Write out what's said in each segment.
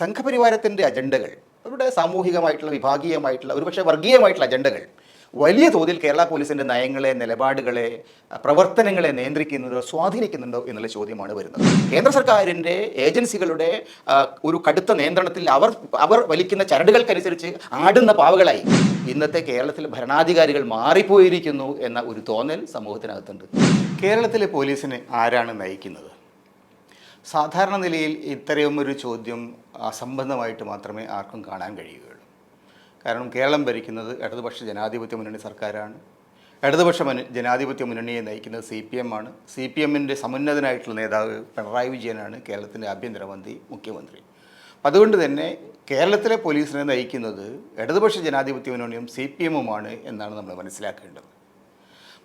സംഘപരിവാരത്തിന്റെ അജണ്ടകൾ അവരുടെ സാമൂഹികമായിട്ടുള്ള വിഭാഗീയമായിട്ടുള്ള ഒരുപക്ഷെ വർഗീയമായിട്ടുള്ള അജണ്ടകൾ വലിയ തോതിൽ കേരള പോലീസിന്റെ നയങ്ങളെ നിലപാടുകളെ പ്രവർത്തനങ്ങളെ നിയന്ത്രിക്കുന്നുണ്ടോ സ്വാധീനിക്കുന്നുണ്ടോ എന്നുള്ള ചോദ്യമാണ് വരുന്നത്. കേന്ദ്ര സർക്കാരിന്റെ ഏജൻസികളുടെ ഒരു കടുത്ത നിയന്ത്രണത്തിൽ അവർ അവർ വലിക്കുന്ന ചരടുകൾക്കനുസരിച്ച് ആടുന്ന പാവകളായി ഇന്നത്തെ കേരളത്തിൽ ഭരണാധികാരികൾ മാറിപ്പോയിരിക്കുന്നു എന്ന ഒരു തോന്നൽ സമൂഹത്തിനകത്തുണ്ട്. കേരളത്തിലെ പോലീസിനെ ആരാണ് നയിക്കുന്നത്? സാധാരണ നിലയിൽ ഇത്രയും ഒരു ചോദ്യം അസംബന്ധമായിട്ട് മാത്രമേ ആർക്കും കാണാൻ കഴിയുകയുള്ളൂ. കാരണം കേരളം ഭരിക്കുന്നത് ഇടതുപക്ഷ ജനാധിപത്യ മുന്നണി സർക്കാരാണ്. ഇടതുപക്ഷ ജനാധിപത്യ മുന്നണിയെ നയിക്കുന്നത് സി പി എം ആണ്. സി പി എമ്മിന്റെ സമുന്നതനായിട്ടുള്ള നേതാവ് പിണറായി വിജയനാണ് കേരളത്തിന്റെ ആഭ്യന്തരമന്ത്രി മുഖ്യമന്ത്രി. അപ്പം അതുകൊണ്ട് തന്നെ കേരളത്തിലെ പോലീസിനെ നയിക്കുന്നത് ഇടതുപക്ഷ ജനാധിപത്യ മുന്നണിയും സി പി എമ്മുമാണ് എന്നാണ് നമ്മൾ മനസ്സിലാക്കേണ്ടത്.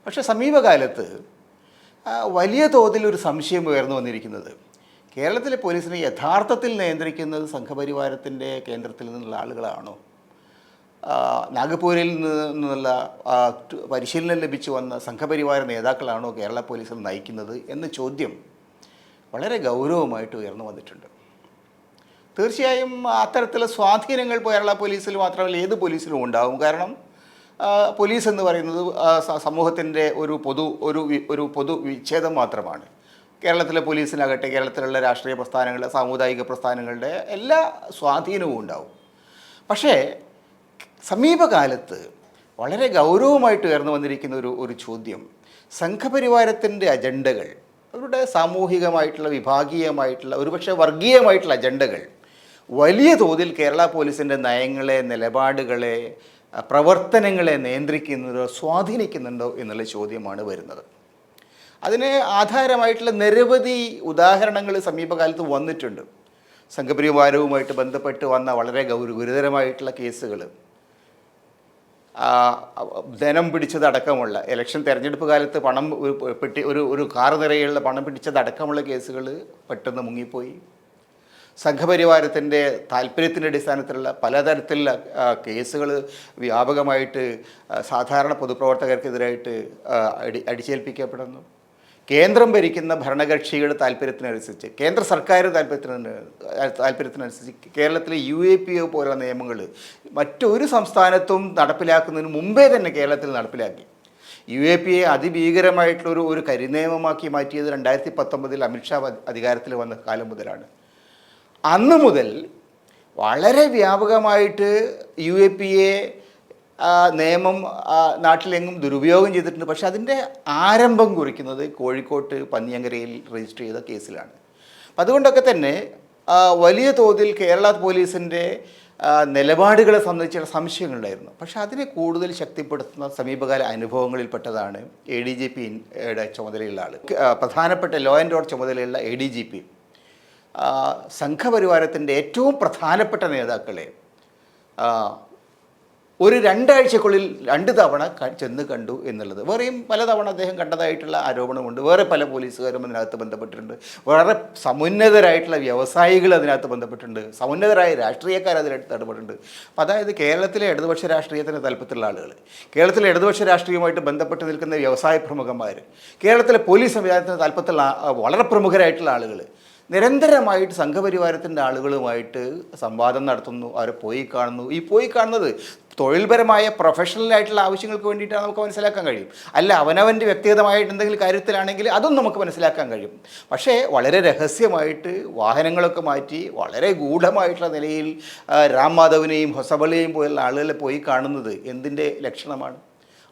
പക്ഷേ സമീപകാലത്ത് വലിയ തോതിൽ ഒരു സംശയം ഉയർന്നു വന്നിരിക്കുന്നത് കേരളത്തിലെ പോലീസിനെ യഥാർത്ഥത്തിൽ നിയന്ത്രിക്കുന്നത് സംഘപരിവാരത്തിന്റെ കേന്ദ്രത്തിൽ നിന്നുള്ള ആളുകളാണോ? നാഗപൂരിൽ നിന്നുള്ള പരിശീലനം ലഭിച്ചു വന്ന സംഘപരിവാര നേതാക്കളാണോ കേരള പോലീസിൽ നയിക്കുന്നത് എന്ന ചോദ്യം വളരെ ഗൗരവമായിട്ട് ഉയർന്നു വന്നിട്ടുണ്ട്. തീർച്ചയായും അത്തരത്തിലുള്ള സ്വാധീനങ്ങൾ കേരള പോലീസിൽ മാത്രമല്ല ഏത് പോലീസിലും ഉണ്ടാവും. കാരണം പോലീസ് എന്ന് പറയുന്നത് സമൂഹത്തിന്റെ ഒരു പൊതു ഒരു ഒരു പൊതു വിച്ഛേദം മാത്രമാണ്. കേരളത്തിലെ പോലീസിനാകട്ടെ കേരളത്തിലുള്ള രാഷ്ട്രീയ പ്രസ്ഥാനങ്ങളുടെ സാമുദായിക പ്രസ്ഥാനങ്ങളുടെ എല്ലാ സ്വാധീനവും ഉണ്ടാവും. പക്ഷേ സമീപകാലത്ത് വളരെ ഗൗരവമായിട്ട് ഉയർന്നു വന്നിരിക്കുന്ന ഒരു ഒരു ചോദ്യം സംഘപരിവാരത്തിന്റെ അജണ്ടകൾ അവരുടെ സാമൂഹികമായിട്ടുള്ള വിഭാഗീയമായിട്ടുള്ള ഒരുപക്ഷെ വർഗീയമായിട്ടുള്ള അജണ്ടകൾ വലിയ തോതിൽ കേരള പോലീസിന്റെ നയങ്ങളെ നിലപാടുകളെ പ്രവർത്തനങ്ങളെ നിയന്ത്രിക്കുന്നുണ്ടോ സ്വാധീനിക്കുന്നുണ്ടോ എന്നുള്ള ചോദ്യമാണ് വരുന്നത്. അതിന് ആധാരമായിട്ടുള്ള നിരവധി ഉദാഹരണങ്ങൾ സമീപകാലത്ത് വന്നിട്ടുണ്ട്. സംഘപരിവാരവുമായിട്ട് ബന്ധപ്പെട്ട് വന്ന വളരെ ഗൗര ഗുരുതരമായിട്ടുള്ള കേസുകൾ. ധനം പിടിച്ചതടക്കമുള്ള ഇലക്ഷൻ തെരഞ്ഞെടുപ്പ് കാലത്ത് പണം പെട്ടി ഒരു ഒരു കാർ നിറയുള്ള പണം പിടിച്ചതടക്കമുള്ള കേസുകൾ പെട്ടെന്ന് മുങ്ങിപ്പോയി. സംഘപരിവാരത്തിന്റെ താല്പര്യത്തിന്റെ അടിസ്ഥാനത്തിലുള്ള പലതരത്തിലുള്ള കേസുകൾ വ്യാപകമായിട്ട് സാധാരണ പൊതുപ്രവർത്തകർക്കെതിരായിട്ട് അടി അടിച്ചേൽപ്പിക്കപ്പെടുന്നു. കേന്ദ്രം ഭരിക്കുന്ന ഭരണകക്ഷിയുടെ താല്പര്യത്തിനനുസരിച്ച് കേന്ദ്ര സർക്കാർ താല്പര്യത്തിന് താല്പര്യത്തിനനുസരിച്ച് കേരളത്തിലെ യു എ പി ഒ പോലുള്ള നിയമങ്ങൾ മറ്റൊരു സംസ്ഥാനത്തും നടപ്പിലാക്കുന്നതിന് മുമ്പേ തന്നെ കേരളത്തിൽ നടപ്പിലാക്കി. യു എ പി എ അതിഭീകരമായിട്ടുള്ളൊരു ഒരു കരിനിയമമാക്കി മാറ്റിയത് രണ്ടായിരത്തി പത്തൊമ്പതിൽ അമിത്ഷാ അധികാരത്തിൽ വന്ന കാലം മുതലാണ്. അന്ന് മുതൽ വളരെ വ്യാപകമായിട്ട് യു എ പി എ നിയമം നാട്ടിലെങ്ങും ദുരുപയോഗം ചെയ്തിട്ടുണ്ട്. പക്ഷേ അതിന്റെ ആരംഭം കുറിക്കുന്നത് കോഴിക്കോട്ട് പന്നിയങ്കരയിൽ രജിസ്റ്റർ ചെയ്ത കേസിലാണ്. അതുകൊണ്ടൊക്കെ തന്നെ വലിയ തോതിൽ കേരള പോലീസിന്റെ നിലപാടുകളെ സംബന്ധിച്ചുള്ള സംശയങ്ങളുണ്ടായിരുന്നു. പക്ഷേ അതിനെ കൂടുതൽ ശക്തിപ്പെടുത്തുന്ന സമീപകാല അനുഭവങ്ങളിൽപ്പെട്ടതാണ് എ ഡി ജി പിയുടെ ചുമതലയുള്ള ആൾ പ്രധാനപ്പെട്ട ലോ ആൻഡ് ഓർഡർ ചുമതലയുള്ള എ ഡി ജി പി സംഘപരിവാരത്തിന്റെ ഏറ്റവും പ്രധാനപ്പെട്ട നേതാക്കളെ ഒരു രണ്ടാഴ്ചക്കുള്ളിൽ രണ്ട് തവണ ചെന്ന് കണ്ടു എന്നുള്ളത്. വേറെയും പല തവണ അദ്ദേഹം കണ്ടതായിട്ടുള്ള ആരോപണമുണ്ട്. വേറെ പല പോലീസുകാരും അതിനകത്ത് ബന്ധപ്പെട്ടിട്ടുണ്ട്. വളരെ സമുന്നതരായിട്ടുള്ള വ്യവസായികൾ അതിനകത്ത് ബന്ധപ്പെട്ടിട്ടുണ്ട്. സമുന്നതരായ രാഷ്ട്രീയക്കാർ അതിനകത്ത് ഇടപെട്ടിട്ടുണ്ട്. അപ്പോൾ അതായത് കേരളത്തിലെ ഇടതുപക്ഷ രാഷ്ട്രീയത്തിന് താല്പര്യത്തിലുള്ള ആളുകൾ കേരളത്തിലെ ഇടതുപക്ഷ രാഷ്ട്രീയവുമായിട്ട് ബന്ധപ്പെട്ട് നിൽക്കുന്ന വ്യവസായ പ്രമുഖന്മാർ കേരളത്തിലെ പോലീസ് സംവിധാനത്തിന് താല്പര്യത്തിലുള്ള വളരെ പ്രമുഖരായിട്ടുള്ള ആളുകൾ നിരന്തരമായിട്ട് സംഘപരിവാരത്തിന്റെ ആളുകളുമായിട്ട് സംവാദം നടത്തുന്നു അവരെ പോയി കാണുന്നു. ഈ പോയി കാണുന്നത് തൊഴിൽപരമായ പ്രൊഫഷണലായിട്ടുള്ള ആവശ്യങ്ങൾക്ക് വേണ്ടിയിട്ടാണ് നമുക്ക് മനസ്സിലാക്കാൻ കഴിയും. അല്ല അവനവന്റെ വ്യക്തിഗതമായിട്ട് എന്തെങ്കിലും കാര്യത്തിലാണെങ്കിൽ അതും നമുക്ക് മനസ്സിലാക്കാൻ കഴിയും. പക്ഷേ വളരെ രഹസ്യമായിട്ട് വാഹനങ്ങളൊക്കെ മാറ്റി വളരെ ഗൂഢമായിട്ടുള്ള നിലയിൽ രാം മാധവിനെയും ഹൊസബളിയെയും പോലുള്ള ആളുകളെ പോയി കാണുന്നത് എന്തിന്റെ ലക്ഷണമാണ്?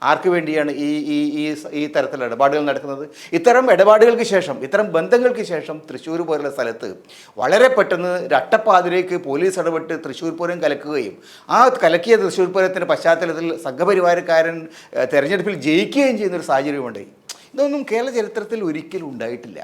ആർക്ക് വേണ്ടിയാണ് ഈ ഈ ഈ ഈ തരത്തിലുള്ള ഇടപാടുകൾ നടക്കുന്നത്? ഇത്തരം ഇടപാടുകൾക്ക് ശേഷം ഇത്തരം ബന്ധങ്ങൾക്ക് ശേഷം തൃശ്ശൂർ പോലുള്ള സ്ഥലത്ത് വളരെ പെട്ടെന്ന് രട്ടപ്പാതിലേക്ക് പോലീസ് ഇടപെട്ട് തൃശ്ശൂർ പൂരം കലക്കുകയും ആ കലക്കിയ തൃശ്ശൂർ പൂരത്തിന്റെ പശ്ചാത്തലത്തിൽ സംഘപരിവാരക്കാരൻ തെരഞ്ഞെടുപ്പിൽ ജയിക്കുകയും ചെയ്യുന്നൊരു സാഹചര്യമുണ്ടായി ഇതൊന്നും കേരള ചരിത്രത്തിൽ ഒരിക്കലും ഉണ്ടായിട്ടില്ല.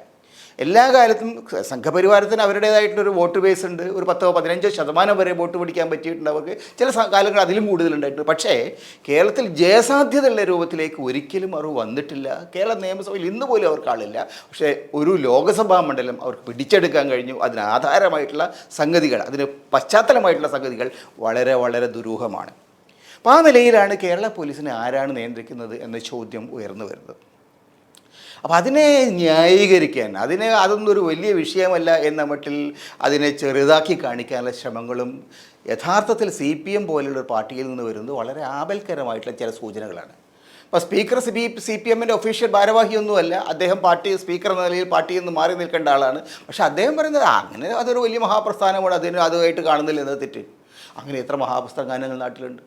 എല്ലാ കാലത്തും സംഘപരിവാരത്തിന് അവരുടേതായിട്ടുള്ളൊരു വോട്ട് ബേസ് ഉണ്ട്. ഒരു പത്തോ പതിനഞ്ചോ ശതമാനം വരെ വോട്ട് പിടിക്കാൻ പറ്റിയിട്ടുണ്ട് അവർക്ക്. ചില കാലങ്ങൾ അതിലും കൂടുതലുണ്ടായിട്ടുണ്ട്. പക്ഷേ കേരളത്തിൽ ജയസാധ്യതയുള്ള രൂപത്തിലേക്ക് ഒരിക്കലും അവർ വന്നിട്ടില്ല. കേരള നിയമസഭയിൽ ഇന്ന് പോലും അവർക്ക് ആളില്ല. പക്ഷേ ഒരു ലോകസഭാ മണ്ഡലം അവർക്ക് പിടിച്ചെടുക്കാൻ കഴിഞ്ഞു. അതിന് ആധാരമായിട്ടുള്ള സംഗതികൾ അതിന് പശ്ചാത്തലമായിട്ടുള്ള സംഗതികൾ വളരെ വളരെ ദുരൂഹമാണ്. അപ്പോൾ ആ നിലയിലാണ് കേരള പോലീസിനെ ആരാണ് നിയന്ത്രിക്കുന്നത് എന്ന ചോദ്യം ഉയർന്നു വരുന്നത്. അപ്പോൾ അതിനെ ന്യായീകരിക്കാൻ അതിനെ അതൊന്നും ഒരു വലിയ വിഷയമല്ല എന്ന മട്ടിൽ അതിനെ ചെറുതാക്കി കാണിക്കാനുള്ള ശ്രമങ്ങളും യഥാർത്ഥത്തിൽ സി പി എം പോലുള്ള ഒരു പാർട്ടിയിൽ നിന്ന് വരുന്നത് വളരെ ആപൽക്കരമായിട്ടുള്ള ചില സൂചനകളാണ്. അപ്പോൾ സ്പീക്കർ സി സി പി എമ്മിന്റെ ഒഫീഷ്യൽ ഭാരവാഹിയൊന്നുമല്ല. അദ്ദേഹം പാർട്ടി സ്പീക്കർ എന്ന നിലയിൽ പാർട്ടിയിൽ നിന്ന് മാറി നിൽക്കേണ്ട ആളാണ്. പക്ഷേ അദ്ദേഹം പറയുന്നത് അങ്ങനെ അതൊരു വലിയ മഹാപ്രസ്ഥാനമാണ്. അതിന് അതുമായിട്ട് കാണുന്നില്ല. എന്നത് തെറ്റ്? അങ്ങനെ എത്ര മഹാപ്രസ്ഥാനങ്ങൾ നാട്ടിലുണ്ട്?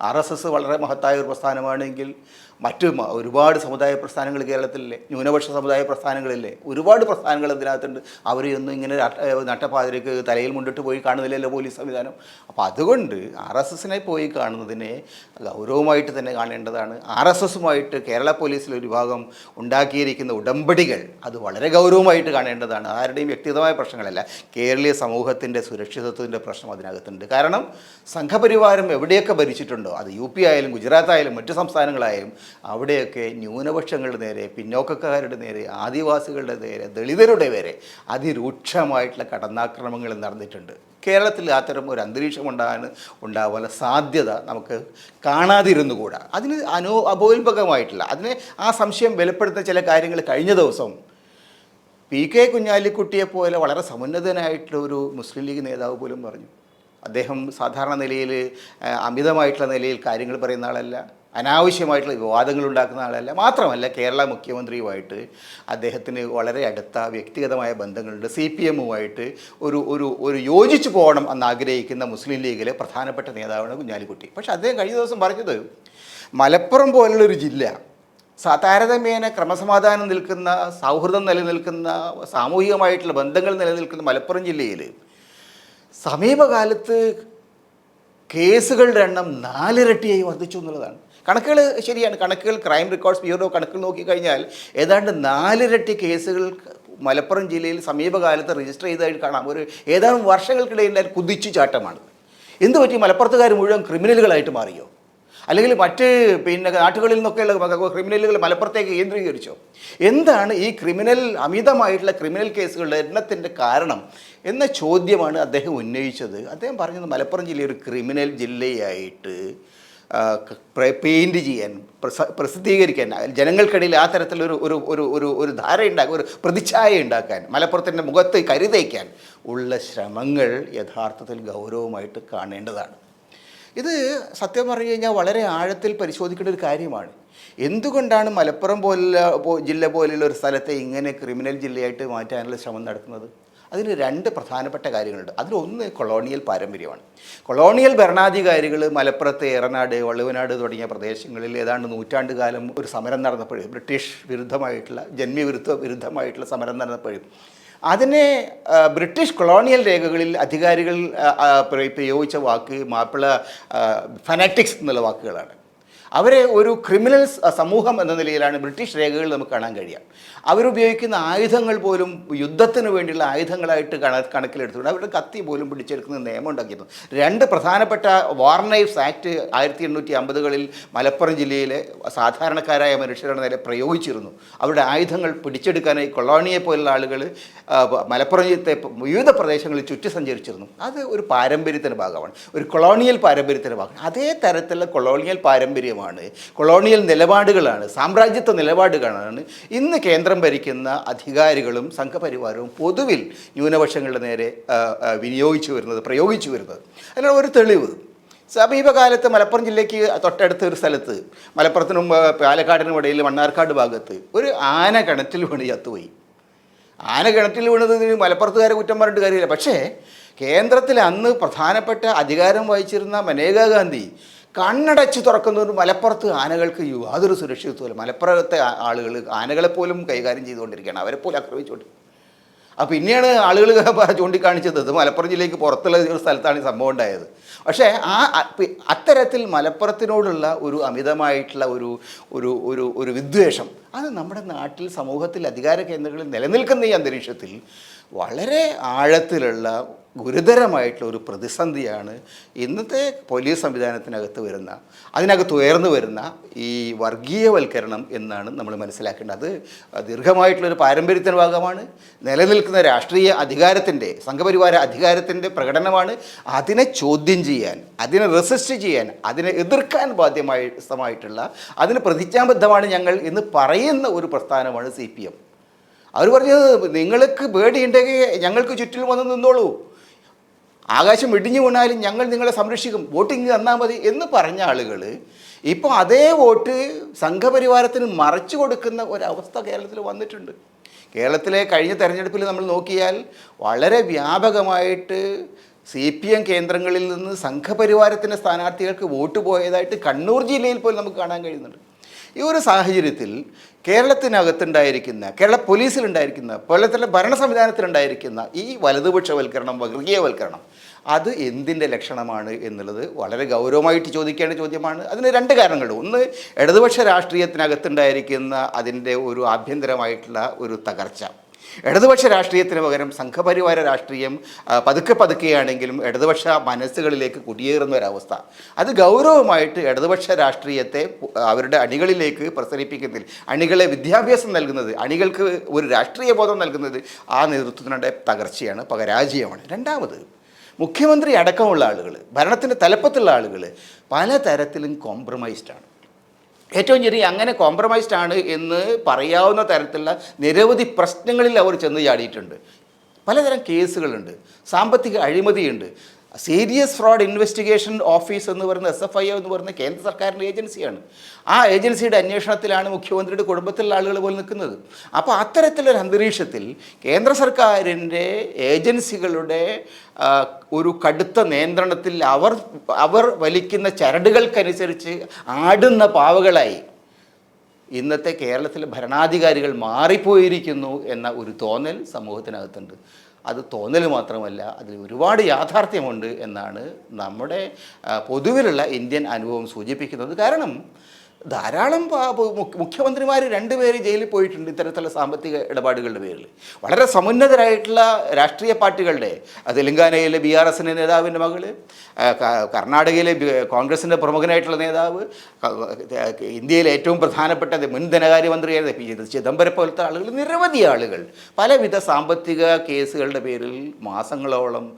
ആർ എസ് എസ് വളരെ മഹത്തായ ഒരു പ്രസ്ഥാനമാണെങ്കിൽ മറ്റ് ഒരുപാട് സമുദായ പ്രസ്ഥാനങ്ങൾ കേരളത്തിലില്ലേ? ന്യൂനപക്ഷ സമുദായ പ്രസ്ഥാനങ്ങളില്ലേ? ഒരുപാട് പ്രസ്ഥാനങ്ങൾ ഇതിനകത്തുണ്ട് അവരെയൊന്നും ഇങ്ങനെ നട്ടപ്പാതിരക്ക് തലയിൽ മുണ്ടിട്ട് പോയി കാണുന്നില്ലല്ലോ പോലീസ് സംവിധാനം. അപ്പോൾ അതുകൊണ്ട് ആർ എസ് എസിനെ പോയി കാണുന്നതിനെ ഗൗരവമായിട്ട് തന്നെ കാണേണ്ടതാണ്. ആർ എസ് എസുമായിട്ട് കേരള പോലീസിലെ ഒരു വിഭാഗം ഉണ്ടാക്കിയിരിക്കുന്ന ഉടമ്പടികൾ അത് വളരെ ഗൗരവമായിട്ട് കാണേണ്ടതാണ്. ആരുടെയും വ്യക്തിഗതമായ പ്രശ്നങ്ങളല്ല. കേരളീയ സമൂഹത്തിന്റെ സുരക്ഷിതത്വത്തിന്റെ പ്രശ്നം അതിനകത്തുണ്ട്. കാരണം സംഘപരിവാരം എവിടെയൊക്കെ ഭരിച്ചിട്ടുണ്ടോ അത് യു പി ആയാലും ഗുജറാത്ത് ആയാലും മറ്റു സംസ്ഥാനങ്ങളായാലും അവിടെയൊക്കെ ന്യൂനപക്ഷങ്ങളുടെ നേരെ പിന്നോക്കക്കാരുടെ നേരെ ആദിവാസികളുടെ നേരെ ദളിതരുടെ വരെ അതിരൂക്ഷമായിട്ടുള്ള കടന്നാക്രമങ്ങൾ നടന്നിട്ടുണ്ട്. കേരളത്തിൽ അത്തരം ഒരു അന്തരീക്ഷം ഉണ്ടാകാൻ ഉണ്ടാവാൻ സാധ്യത നമുക്ക് കാണാതിരുന്നുകൂടാ. അതിന് അനു അപോത്ഭകമായിട്ടുള്ള അതിനെ ആ സംശയം ബലപ്പെടുത്തുന്ന ചില കാര്യങ്ങൾ കഴിഞ്ഞ ദിവസം പി കെ കുഞ്ഞാലിക്കുട്ടിയെ പോലെ വളരെ സമുന്നതനായിട്ടുള്ള ഒരു മുസ്ലിം ലീഗ് നേതാവ് പോലും പറഞ്ഞു. അദ്ദേഹം സാധാരണ നിലയിൽ അമിതമായിട്ടുള്ള നിലയിൽ കാര്യങ്ങൾ പറയുന്ന ആളല്ല. അനാവശ്യമായിട്ടുള്ള വിവാദങ്ങൾ ഉണ്ടാക്കുന്ന ആളല്ല. മാത്രമല്ല കേരള മുഖ്യമന്ത്രിയുമായിട്ട് അദ്ദേഹത്തിന് വളരെ അടുത്ത വ്യക്തിഗതമായ ബന്ധങ്ങളുണ്ട്. സി പി എമ്മുമായിട്ട് ഒരു ഒരു ഒരു യോജിച്ചു പോകണം എന്നാഗ്രഹിക്കുന്ന മുസ്ലിം ലീഗിലെ പ്രധാനപ്പെട്ട നേതാവാണ് കുഞ്ഞാലിക്കുട്ടി. പക്ഷേ അദ്ദേഹം കഴിഞ്ഞ ദിവസം പറഞ്ഞത് മലപ്പുറം പോലുള്ളൊരു ജില്ല താരതമ്യേന ക്രമസമാധാനം നിൽക്കുന്ന സൗഹൃദം നിലനിൽക്കുന്ന സാമൂഹികമായിട്ടുള്ള ബന്ധങ്ങൾ നിലനിൽക്കുന്ന മലപ്പുറം ജില്ലയിൽ സമീപകാലത്ത് കേസുകളുടെ എണ്ണം നാലിരട്ടിയായി വർദ്ധിച്ചു എന്നുള്ളതാണ്. കണക്കുകൾ ശരിയാണ്. കണക്കുകൾ ക്രൈം റെക്കോർഡ്സ് ബ്യൂറോ കണക്കുകൾ നോക്കിക്കഴിഞ്ഞാൽ ഏതാണ്ട് നാലിരട്ടി കേസുകൾ മലപ്പുറം ജില്ലയിൽ സമീപകാലത്ത് രജിസ്റ്റർ ചെയ്തതായിട്ട് കാണാം. ഒരു ഏതാനും വർഷങ്ങൾക്കിടയിൽ കുതിച്ചു ചാട്ടമാണ്. എന്ത് പറ്റി? മലപ്പുറത്തുകാർ മുഴുവൻ ക്രിമിനലുകളായിട്ട് മാറിയോ? അല്ലെങ്കിൽ മറ്റ് പിന്നെ നാട്ടുകളിൽ നിന്നൊക്കെയുള്ള ക്രിമിനലുകൾ മലപ്പുറത്തേക്ക് കേന്ദ്രീകരിച്ചോ? എന്താണ് ഈ ക്രിമിനൽ അമിതമായിട്ടുള്ള ക്രിമിനൽ കേസുകളുടെ എണ്ണത്തിന്റെ കാരണം എന്ന ചോദ്യമാണ് അദ്ദേഹം ഉന്നയിച്ചത്. അദ്ദേഹം പറഞ്ഞത് മലപ്പുറം ജില്ല ഒരു ക്രിമിനൽ ജില്ലയായിട്ട് പെയിന്റ് ചെയ്യാൻ പ്രസ പ്രസിദ്ധീകരിക്കാൻ ജനങ്ങൾക്കിടയിൽ ആ തരത്തിലൊരു ഒരു ഒരു ഒരു ഒരു ധാര ഉണ്ടാക്കുക ഒരു പ്രതിച്ഛായ ഉണ്ടാക്കാൻ മലപ്പുറത്തിന്റെ മുഖത്ത് കരുതയ്ക്കാൻ ഉള്ള ശ്രമങ്ങൾ യഥാർത്ഥത്തിൽ ഗൗരവമായിട്ട് കാണേണ്ടതാണ്. ഇത് സത്യം പറഞ്ഞു കഴിഞ്ഞാൽ വളരെ ആഴത്തിൽ പരിശോധിക്കേണ്ട ഒരു കാര്യമാണ്. എന്തുകൊണ്ടാണ് മലപ്പുറം പോലുള്ള ജില്ല പോലുള്ള ഒരു സ്ഥലത്തെ ഇങ്ങനെ ക്രിമിനൽ ജില്ലയായിട്ട് മാറ്റാനുള്ള ശ്രമം നടത്തുന്നത്? അതിന് രണ്ട് പ്രധാനപ്പെട്ട കാര്യങ്ങളുണ്ട്. അതിലൊന്ന് കൊളോണിയൽ പാരമ്പര്യമാണ്. കൊളോണിയൽ ഭരണാധികാരികൾ മലപ്പുറത്ത് ഏറനാട് വള്ളുവനാട് തുടങ്ങിയ പ്രദേശങ്ങളിൽ ഏതാണ്ട് നൂറ്റാണ്ട് കാലം ഒരു സമരം നടന്നപ്പോഴും ബ്രിട്ടീഷ് വിരുദ്ധമായിട്ടുള്ള ജന്മിവിരുദ്ധ വിരുദ്ധമായിട്ടുള്ള സമരം നടന്നപ്പോഴും അതിനെ ബ്രിട്ടീഷ് കൊളോണിയൽ രേഖകളിൽ അധികാരികൾ പ്രയോഗിച്ച വാക്ക് മാപ്പിള ഫനാറ്റിക്സ് എന്നുള്ള വാക്കുകളാണ്. അവരെ ഒരു ക്രിമിനൽ സമൂഹം എന്ന നിലയിലാണ് ബ്രിട്ടീഷ് രേഖകൾ നമുക്ക് കാണാൻ കഴിയാം അവരുപയോഗിക്കുന്ന ആയുധങ്ങൾ പോലും യുദ്ധത്തിന് വേണ്ടിയുള്ള ആയുധങ്ങളായിട്ട് കണ അവരുടെ കത്തി പോലും പിടിച്ചെടുക്കുന്ന നിയമം ഉണ്ടാക്കിയിരുന്നു. രണ്ട് പ്രധാനപ്പെട്ട വാർ നൈഫ്സ് ആക്ട് ആയിരത്തി എണ്ണൂറ്റി അമ്പതുകളിൽ മലപ്പുറം ജില്ലയിലെ സാധാരണക്കാരായ മനുഷ്യരുടെ നേരെ പ്രയോഗിച്ചിരുന്നു. അവരുടെ ആയുധങ്ങൾ പിടിച്ചെടുക്കാനായി കൊളോണിയെ പോലുള്ള ആളുകൾ മലപ്പുറം ജില്ലത്തെ വിവിധ പ്രദേശങ്ങളിൽ ചുറ്റി സഞ്ചരിച്ചിരുന്നു. അത് ഒരു പാരമ്പര്യത്തിന്റെ ഭാഗമാണ്. ഒരു കൊളോണിയൽ പാരമ്പര്യത്തിന്റെ ഭാഗമാണ്. അതേ തരത്തിലുള്ള കൊളോണിയൽ പാരമ്പര്യമാണ് കൊളോണിയൽ നിലപാടുകളാണ് സാമ്രാജ്യത്വ നിലപാടുകളാണ്. ഇന്ന് കേന്ദ്രം ഭരിക്കുന്ന അധികാരികളും സംഘപരിവാരവും പൊതുവിൽ ന്യൂനപക്ഷങ്ങളുടെ നേരെ വിനിയോഗിച്ചു വരുന്നത് പ്രയോഗിച്ചു വരുന്നത്. അതിനുള്ള ഒരു തെളിവ്. സമീപകാലത്ത് മലപ്പുറം ജില്ലയ്ക്ക് തൊട്ടടുത്ത ഒരു സ്ഥലത്ത് മലപ്പുറത്തിനും പാലക്കാടിനും ഇടയിൽ മണ്ണാർക്കാട് ഭാഗത്ത് ഒരു ആന കിണറ്റിൽ വീണ് ചത്തുപോയി. ആന കിണറ്റിൽ വീണതിന് മലപ്പുറത്തുകാരെ കുറ്റം പറഞ്ഞിട്ട് കാര്യമില്ല. പക്ഷേ കേന്ദ്രത്തിൽ അന്ന് പ്രധാനപ്പെട്ട അധികാരം വഹിച്ചിരുന്ന മനേകാ ഗാന്ധി കണ്ണടച്ച് തുറക്കുന്ന ഒരു മലപ്പുറത്ത് ആനകൾക്ക് യാതൊരു സുരക്ഷിതത്വമില്ല മലപ്പുറത്തെ ആളുകൾ ആളുകൾ ആനകളെപ്പോലും കൈകാര്യം ചെയ്തുകൊണ്ടിരിക്കുകയാണ്. അവരെപ്പോലും ആക്രമിച്ചുകൊണ്ട്. അപ്പോൾ പിന്നെയാണ് ആളുകൾ ചൂണ്ടിക്കാണിച്ചത്. ഇത് മലപ്പുറം ജില്ലയ്ക്ക് പുറത്തുള്ള ഒരു സ്ഥലത്താണ് ഈ സംഭവം ഉണ്ടായത്. പക്ഷേ ആ അത്തരത്തിൽ മലപ്പുറത്തിനോടുള്ള ഒരു അമിതമായിട്ടുള്ള ഒരു ഒരു ഒരു ഒരു വിദ്വേഷം അത് നമ്മുടെ നാട്ടിൽ സമൂഹത്തിൽ അധികാര കേന്ദ്രങ്ങളിൽ നിലനിൽക്കുന്ന ഈ അന്തരീക്ഷത്തിൽ വളരെ ആഴത്തിലുള്ള ഗുരുതരമായിട്ടുള്ള ഒരു പ്രതിസന്ധിയാണ് ഇന്നത്തെ പോലീസ് സംവിധാനത്തിനകത്ത് വരുന്ന അതിനകത്ത് ഉയർന്നു വരുന്ന ഈ വർഗീയവൽക്കരണം എന്നാണ് നമ്മൾ മനസ്സിലാക്കേണ്ടത്. ദീർഘമായിട്ടുള്ളൊരു പാരമ്പര്യത്തിന്റെ ഭാഗമാണ്. നിലനിൽക്കുന്ന രാഷ്ട്രീയ അധികാരത്തിന്റെ സംഘപരിവാര അധികാരത്തിന്റെ പ്രകടനമാണ് അതിനെ ചോദ്യം ചെയ്യാൻ അതിനെ റെസിസ്റ്റ് ചെയ്യാൻ അതിനെ എതിർക്കാൻ ബാധ്യമായിട്ടുള്ള അതിന് പ്രതിജ്ഞാബദ്ധമാണ് ഞങ്ങൾ എന്ന് പറയുന്ന ഒരു പ്രസ്ഥാനമാണ് സി പി എം. അവർ പറഞ്ഞത് നിങ്ങൾക്ക് പേടിയുണ്ടെങ്കിൽ ഞങ്ങൾക്ക് ചുറ്റിലും വന്ന് നിന്നോളൂ. ആകാശം ഇടിഞ്ഞു വീണാലും ഞങ്ങൾ നിങ്ങളെ സംരക്ഷിക്കും. വോട്ടിങ് തന്നാൽ മതി എന്ന് പറഞ്ഞ ആളുകൾ ഇപ്പോൾ അതേ വോട്ട് സംഘപരിവാരത്തിന് മറച്ചു കൊടുക്കുന്ന ഒരവസ്ഥ കേരളത്തിൽ വന്നിട്ടുണ്ട്. കേരളത്തിലെ കഴിഞ്ഞ തെരഞ്ഞെടുപ്പിൽ നമ്മൾ നോക്കിയാൽ വളരെ വ്യാപകമായിട്ട് സി പി എം കേന്ദ്രങ്ങളിൽ നിന്ന് സംഘപരിവാരത്തിന്റെ സ്ഥാനാർത്ഥികൾക്ക് വോട്ട് പോയതായിട്ട് കണ്ണൂർ ജില്ലയിൽ പോലും നമുക്ക് കാണാൻ കഴിയുന്നുണ്ട്. ഈ ഒരു സാഹചര്യത്തിൽ കേരളത്തിനകത്തുണ്ടായിരിക്കുന്ന കേരള പോലീസിലുണ്ടായിരിക്കുന്ന കേരളത്തിലെ ഭരണ സംവിധാനത്തിലുണ്ടായിരിക്കുന്ന ഈ വലതുപക്ഷവൽക്കരണം വർഗീയവൽക്കരണം അത് എന്തിന്റെ ലക്ഷണമാണ് എന്നുള്ളത് വളരെ ഗൗരവമായിട്ട് ചോദിക്കേണ്ട ചോദ്യമാണ്. അതിന് രണ്ട് കാരണങ്ങളുണ്ട്. ഒന്ന് ഇടതുപക്ഷ രാഷ്ട്രീയത്തിനകത്തുണ്ടായിരിക്കുന്ന അതിന്റെ ഒരു ആഭ്യന്തരമായിട്ടുള്ള ഒരു തകർച്ച. ഇടതുപക്ഷ രാഷ്ട്രീയത്തിന് പകരം സംഘപരിവാര രാഷ്ട്രീയം പതുക്കെ പതുക്കെയാണെങ്കിലും ഇടതുപക്ഷ മനസ്സുകളിലേക്ക് കുടിയേറുന്ന ഒരവസ്ഥ. അത് ഗൗരവമായിട്ട് ഇടതുപക്ഷ രാഷ്ട്രീയത്തെ അവരുടെ അണികളിലേക്ക് പ്രസരിപ്പിക്കുന്നതിൽ അണികളെ വിദ്യാഭ്യാസം നൽകുന്നത് അണികൾക്ക് ഒരു രാഷ്ട്രീയ ബോധം നൽകുന്നത് ആ നേതൃത്വത്തിനുടെ തകർച്ചയാണ് പകരാജയമാണ്. രണ്ടാമത് മുഖ്യമന്ത്രി അടക്കമുള്ള ആളുകൾ ഭരണത്തിന്റെ തലപ്പത്തുള്ള ആളുകൾ പലതരത്തിലും കോംപ്രമൈസ്ഡാണ് ഏറ്റവും ചെറിയ അങ്ങനെ കോംപ്രമൈസ്ഡ് ആണ് എന്ന് പറയാവുന്ന തരത്തിലുള്ള നിരവധി പ്രശ്നങ്ങളിൽ അവർ ചെന്ന് ചാടിയിട്ടുണ്ട്. പലതരം കേസുകളുണ്ട് സാമ്പത്തിക അഴിമതിയുണ്ട്. സീരിയസ് ഫ്രോഡ് ഇൻവെസ്റ്റിഗേഷൻ ഓഫീസ് എന്ന് പറയുന്ന എസ് എഫ് ഐ എന്ന് പറയുന്ന കേന്ദ്ര സർക്കാരിന്റെ ഏജൻസിയാണ്. ആ ഏജൻസിയുടെ അന്വേഷണത്തിലാണ് മുഖ്യമന്ത്രിയുടെ കുടുംബത്തിലുള്ള ആളുകൾ പോലും നിൽക്കുന്നത്. അപ്പോൾ അത്തരത്തിലൊരു അന്തരീക്ഷത്തിൽ കേന്ദ്ര സർക്കാരിന്റെ ഏജൻസികളുടെ ഒരു കടുത്ത നിയന്ത്രണത്തിൽ അവർ അവർ വലിക്കുന്ന ചരടുകൾക്കനുസരിച്ച് ആടുന്ന പാവകളായി ഇന്നത്തെ കേരളത്തിലെ ഭരണാധികാരികൾ മാറിപ്പോയിരിക്കുന്നു എന്ന ഒരു തോന്നൽ സമൂഹത്തിനകത്തുണ്ട്. അത് തോന്നൽ മാത്രമല്ല അതിൽ ഒരുപാട് യാഥാർത്ഥ്യമുണ്ട് എന്നാണ് നമ്മുടെ പൊതുവിലുള്ള ഇന്ത്യൻ അനുഭവം സൂചിപ്പിക്കുന്നത്. കാരണം ധാരാളം മുഖ്യമന്ത്രിമാർ രണ്ടുപേര് ജയിലിൽ പോയിട്ടുണ്ട് ഇത്തരത്തിലുള്ള സാമ്പത്തിക ഇടപാടുകളുടെ പേരിൽ വളരെ സമുന്നതരായിട്ടുള്ള രാഷ്ട്രീയ പാർട്ടികളുടെ തെലങ്കാനയിലെ ബി ആർ എസിന്റെ നേതാവിന്റെ മകൾ കർണാടകയിലെ കോൺഗ്രസിന്റെ പ്രമുഖനായിട്ടുള്ള നേതാവ് ഇന്ത്യയിലെ ഏറ്റവും പ്രധാനപ്പെട്ട മുൻ ധനകാര്യമന്ത്രിയായ പി. ചിദംബരം പോലത്തെ ആളുകൾ നിരവധി ആളുകൾ. പലവിധ സാമ്പത്തിക കേസുകളുടെ പേരിൽ മാസങ്ങളോളം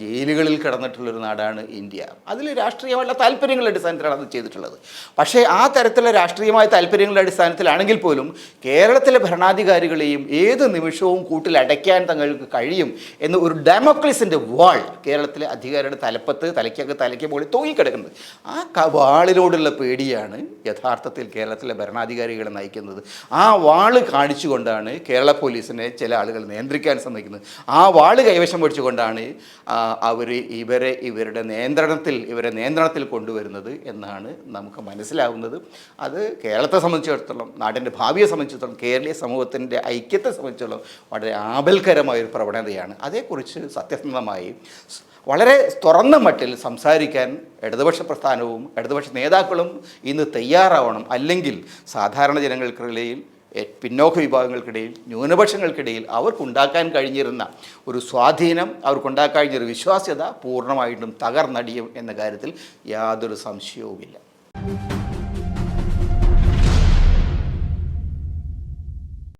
ജയിലുകളിൽ കിടന്നിട്ടുള്ളൊരു നാടാണ് ഇന്ത്യ. അതിൽ രാഷ്ട്രീയമായിട്ടുള്ള താല്പര്യങ്ങളുടെ അടിസ്ഥാനത്തിലാണ് അത് ചെയ്തിട്ടുള്ളത്. പക്ഷേ ആ തരത്തിലുള്ള രാഷ്ട്രീയമായ താല്പര്യങ്ങളുടെ അടിസ്ഥാനത്തിലാണെങ്കിൽ പോലും കേരളത്തിലെ ഭരണാധികാരികളെയും ഏത് നിമിഷവും കൂട്ടിലടയ്ക്കാൻ തങ്ങൾക്ക് കഴിയും എന്ന ഒരു ഡെമോക്രസിന്റെ വാൾ കേരളത്തിലെ അധികാരിയുടെ തലപ്പത്ത് തലയ്ക്കൊക്കെ തലയ്ക്ക് മുകളിൽ തൂങ്ങിക്കിടക്കുന്നത്. ആ വാളിനോടുള്ള പേടിയാണ് യഥാർത്ഥത്തിൽ കേരളത്തിലെ ഭരണാധികാരികളെ നയിക്കുന്നത്. ആ വാൾ കാണിച്ചുകൊണ്ടാണ് കേരള പോലീസിനെ ചില ആളുകൾ നിയന്ത്രിക്കാൻ ശ്രമിക്കുന്നത് ആ വാൾ കൈവശം പിടിച്ചുകൊണ്ടാണ് അവർ ഇവരെ ഇവരുടെ നിയന്ത്രണത്തിൽ ഇവരെ നിയന്ത്രണത്തിൽ കൊണ്ടുവരുന്നത് എന്നാണ് നമുക്ക് മനസ്സിലാവുന്നത്. അത് കേരളത്തെ സംബന്ധിച്ചിടത്തോളം നാടിന്റെ ഭാവിയെ സംബന്ധിച്ചിടത്തോളം കേരളീയ സമൂഹത്തിന്റെ ഐക്യത്തെ സംബന്ധിച്ചിടത്തോളം വളരെ ആപൽക്കരമായ ഒരു പ്രവണതയാണ്. അതേക്കുറിച്ച് സത്യസന്ധമായി വളരെ തുറന്ന മട്ടിൽ സംസാരിക്കാൻ ഇടതുപക്ഷ പ്രസ്ഥാനവും ഇടതുപക്ഷ നേതാക്കളും ഇന്ന് തയ്യാറാവണം. അല്ലെങ്കിൽ സാധാരണ ജനങ്ങൾക്കിടയിൽ പിന്നോക്ക വിഭാഗങ്ങൾക്കിടയിൽ ന്യൂനപക്ഷങ്ങൾക്കിടയിൽ അവർക്കുണ്ടാക്കാൻ കഴിഞ്ഞിരുന്ന ഒരു സ്വാധീനം അവർക്കുണ്ടാക്കാൻ കഴിഞ്ഞൊരു വിശ്വാസ്യത പൂർണമായിട്ടും തകർന്നടിയും എന്ന കാര്യത്തിൽ യാതൊരു സംശയവുമില്ല.